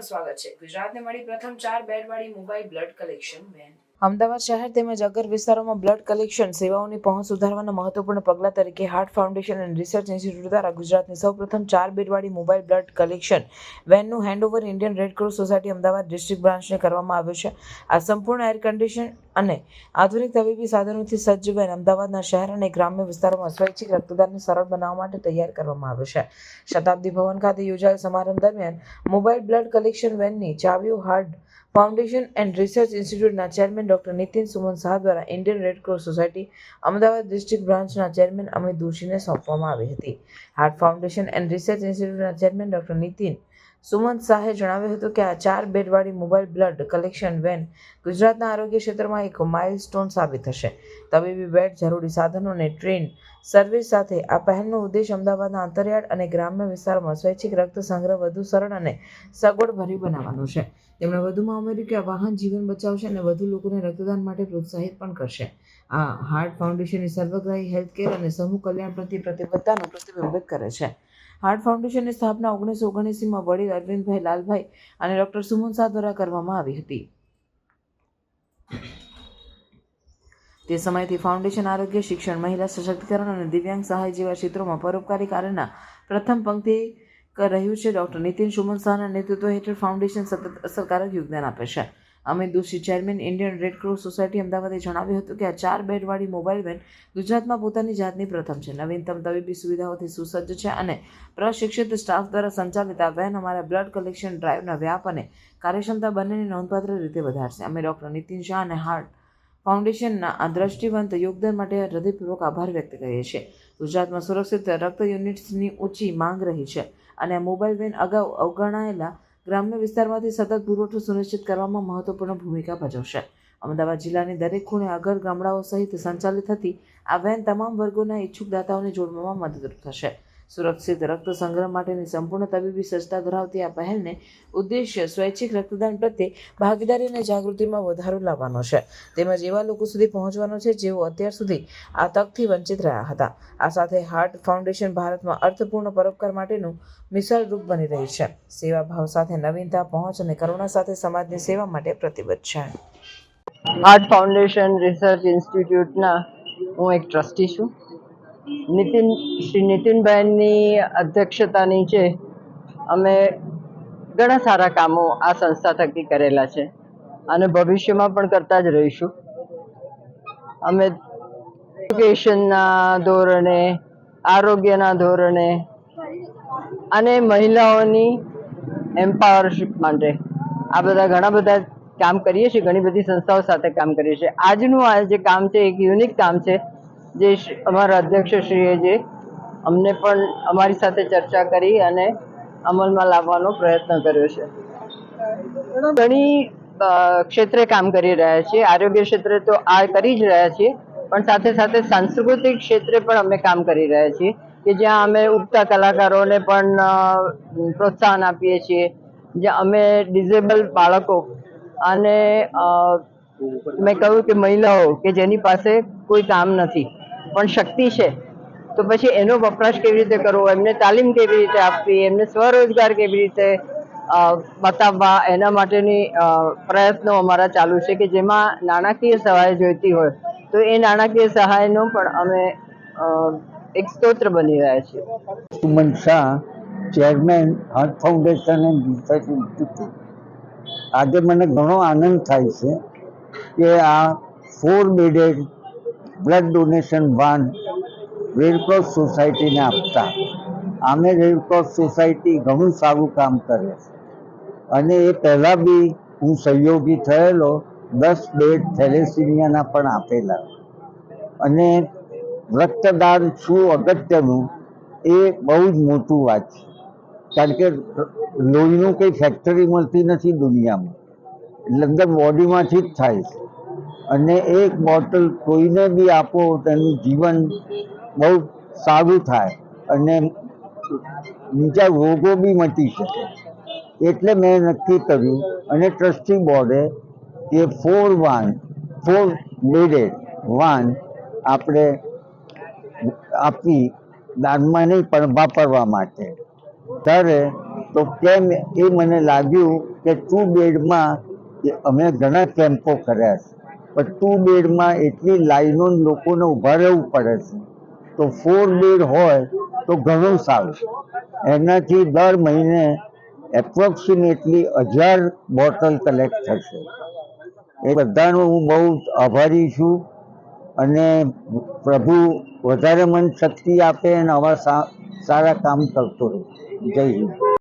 સ્વાગત છે. ગુજરાતને મળી પ્રથમ ચાર બેડવાળી mobile blood collection van Ahmedabad શહેર તેમજ અગર વિસ્તારોમાં બ્લડ કલેક્શન સેવાઓની પહોંચ સુધારવાના મહત્વપૂર્ણ પગલાં તરીકે હાર્ટ ફાઉન્ડેશન અને રિસર્ચ ઇન્સ્ટિટ્યૂટ દ્વારા ગુજરાતની સૌપ્રથમ ચાર બેડવાળી mobile blood collection વેનનું handover Indian Red Cross Society Ahmedabad district બ્રાન્ચને કરવામાં આવ્યું છે. આ સંપૂર્ણ એર કન્ડિશન અને આધુનિક તબીબી સાધનોથી સજ્જ વેન અમદાવાદના શહેર અને ગ્રામ્ય વિસ્તારોમાં સ્વૈચ્છિક રક્તદાનને સરળ બનાવવા માટે તૈયાર કરવામાં આવ્યું છે. શતાબ્દી ભવન ખાતે યોજાયેલ સમારંભ દરમિયાન મોબાઈલ બ્લડ કલેક્શન વેનની ચાવીઓ હાર્ટ ફાઉન્ડેશન એન્ડ રિસર્ચ ઇન્સ્ટિટ્યૂટના ચેરમેન ડોક્ટર નીતિન સુમન શાહ દ્વારા Indian Red Cross Society, Ahmedabad district બ્રાન્ચના ચેરમેન અમિત દોશીને સોંપવામાં આવી હતી. હાર્ટ ફાઉન્ડેશન એન્ડ રિસર્ચ ઇન્સ્ટિટ્યૂટના ચેરમેન ડોક્ટર નીતિન સુમંત શાહે જણાવ્યું હતું કે આ ચાર બેડવાળી મોબાઈલ બ્લડ કલેક્શન વેન ગુજરાતના આરોગ્ય ક્ષેત્રમાં એક માઇલસ્ટોન સાબિત થશે. તબીબી બેડ, જરૂરી સાધનો અને ટ્રેન સર્વિસ સાથે આ પહેલનો ઉદ્દેશ અમદાવાદના અંતરિયાળ અને ગ્રામ્ય વિસ્તારોમાં સ્વૈચ્છિક રક્ત સંગ્રહ વધુ સરળ અને સગવડભર્યું બનાવવાનો છે. તેમણે વધુમાં ઉમેર્યું કે આ વાહન જીવન બચાવશે અને વધુ લોકોને રક્તદાન માટે પ્રોત્સાહિત પણ કરશે. આ હાર્ટ ફાઉન્ડેશનની સર્વગ્રાહી હેલ્થ કેર અને સમૂહ કલ્યાણ પ્રત્યે પ્રતિબદ્ધતાનું પ્રતિબિંબિત કરે છે. હાર્ટ ફાઉન્ડેશનની સ્થાપના ઓગણીસો ઓગણએંસીમાં વડીલ અરવિંદભાઈ લાલભાઈ અને ડૉક્ટર સુમન શાહ દ્વારા કરવામાં આવી હતી. તે સમયથી ફાઉન્ડેશન આરોગ્ય, શિક્ષણ, મહિલા સશક્તિકરણ અને દિવ્યાંગ સહાય જેવા ક્ષેત્રોમાં પરોપકારી કાર્યના પ્રથમ પંક્તિ રહ્યું છે ડૉક્ટર નીતિન સુમન શાહના નેતૃત્વ હેઠળ ફાઉન્ડેશન સતત અસરકારક યોગદાન આપે છે. Amit Doshi chairman Indian Red Cross Society અમદાવાદે જણાવ્યું હતું કે આ ચાર બેડવાળી મોબાઈલ વેન ગુજરાતમાં પોતાની જાતની પ્રથમ છે. નવીનતમ તબીબી સુવિધાઓથી સુસજ્જ છે અને પ્રશિક્ષિત સ્ટાફ દ્વારા સંચાલિત આ વેન અમારા બ્લડ કલેક્શન ડ્રાઈવના વ્યાપ અને કાર્યક્ષમતા બંનેને નોંધપાત્ર રીતે વધારશે. અમે ડૉક્ટર નીતિન શાહ અને હાર્ટ ફાઉન્ડેશનના આ દ્રષ્ટિવંત યોગદાન માટે હૃદયપૂર્વક આભાર વ્યક્ત કરીએ છીએ. ગુજરાતમાં સુરક્ષિત રક્ત યુનિટ્સની ઊંચી માંગ રહી છે અને મોબાઈલ વેન અગાઉ અવગણાયેલા ગ્રામ્ય વિસ્તારમાંથી સતત પુરવઠો સુનિશ્ચિત કરવામાં મહત્વપૂર્ણ ભૂમિકા ભજવશે. અમદાવાદ જિલ્લાની દરેક ખૂણે આગળ ગામડાઓ સહિત સંચાલિત થતી આ વેન તમામ વર્ગોના ઈચ્છુક દાતાઓને જોડવામાં મદદરૂપ થશે. સુરક્ષિત રક્ત સંગ્રહ માટેની સંપૂર્ણ તબીબી સજ્જતા ધરાવતી આ પહેલને ઉદ્દેશ્ય સ્વૈચ્છિક રક્તદાન પ્રત્યે ભાગીદારી અને જાગૃતિમાં વધારો લાવવાનો છે. તેમજ એવા લોકો સુધી પહોંચવાનો છે જેઓ અત્યાર સુધી આ તકથી વંચિત રહ્યા હતા. આ સાથે હાર્ટ ફાઉન્ડેશન ભારતમાં અર્થપૂર્ણ પરોપકાર માટેનું મિસાલ રૂપ બની રહી છે. સેવા ભાવ સાથે નવીનતા, પહોંચ અને કરુણા સાથે સમાજની સેવા માટે પ્રતિબદ્ધ છે. આર્ટ ફાઉન્ડેશન રિસર્ચ ઇન્સ્ટિટ્યૂટના હું એક ટ્રસ્ટી છું. નીતિન, શ્રી નીતિનભાઈની અધ્યક્ષતાની છે. અમે ઘણા સારા કામો આ સંસ્થા થકી કરેલા છે અને ભવિષ્યમાં પણ કરતા જ રહીશું. અમે એજ્યુકેશનના ધોરણે, આરોગ્યના ધોરણે અને મહિલાઓની એમ્પાવરશીપ માટે આ બધા ઘણા બધા કામ કરીએ છીએ, ઘણી બધી સંસ્થાઓ સાથે કામ કરીએ છીએ. આજનું આ જે કામ છે, એક યુનિક કામ છે. જે અમારા અધ્યક્ષશ્રીએ જે અમને પણ અમારી સાથે ચર્ચા કરી અને અમલમાં લાવવાનો પ્રયત્ન કર્યો છે. ઘણી ક્ષેત્રે કામ કરી રહ્યા છીએ. આરોગ્ય ક્ષેત્રે તો આ કરી જ રહ્યા છીએ, પણ સાથે સાથે સાંસ્કૃતિક ક્ષેત્રે પણ અમે કામ કરી રહ્યા છીએ કે જ્યાં અમે ઉગતા કલાકારોને પણ પ્રોત્સાહન આપીએ છીએ. જ્યાં અમે ડિઝેબલ બાળકો અને મેં કહ્યું કે મહિલાઓ કે જેની પાસે કોઈ કામ નથી. પણ શક્તિ છે. તો પછી એનો વપરાશ કેવી રીતે કરવો? એમને તાલીમ કેવી રીતે આપવી? એમને સ્વરોજગાર કેવી રીતે બતાવવા? એના માટેની પ્રયત્નો અમારા ચાલુ છે કે જેમાં નાણાકીય સહાય જોઈતી હોય. તો એ નાણાકીય સહાયનો પણ અમે એક સ્ત્રોત્ર બની રહ્યા છીએ. Suman Shah, chairman, heart foundation and આજે મને ઘણો આનંદ થાય છે કે આ four bedded blood donation van red cross સોસાયટીને આપતા. આમે રેડક્રોસ સોસાયટી ઘણું સારું કામ કરે છે. અને એ પહેલાં બી હું સહયોગી થયેલો, દસ બેડ થેલેસિમિયાના પણ આપેલા. અને રક્તદાન શું અગત્યનું, એ બહુ જ મોટું વાત છે. કારણ કે લોહીનું કંઈ ફેક્ટરી મળતી નથી દુનિયામાં. એટલે અંદર બોડીમાંથી જ થાય છે. અને એક બોટલ કોઈને બી આપો, તેનું જીવન બહુ સારું થાય અને બીજા રોગો બી મટી શકે. એટલે મેં નક્કી કર્યું અને ટ્રસ્ટી બોર્ડે કે four van, four bedded van આપણે આપી દાનમાં નહીં, પણ વાપરવા માટે. ત્યારે તો કેમ એ મને લાગ્યું કે ટુ બેડમાં અમે ઘણા કેમ્પો કર્યા છે. પણ ટુ બેડમાં એટલી લાઈનો લોકોને ઊભા રહેવું પડે છે. તો ફોર બેડ હોય તો ઘણું સારું. એનાથી દર મહિને એપ્રોક્સિમેટલી હજાર બોટલ કલેક્ટ થશે. એ બધાનો હું બહુ આભારી છું અને પ્રભુ વધારે મન શક્તિ આપે અને આવા સારા કામ કરતો રહે. જય હિન્દ.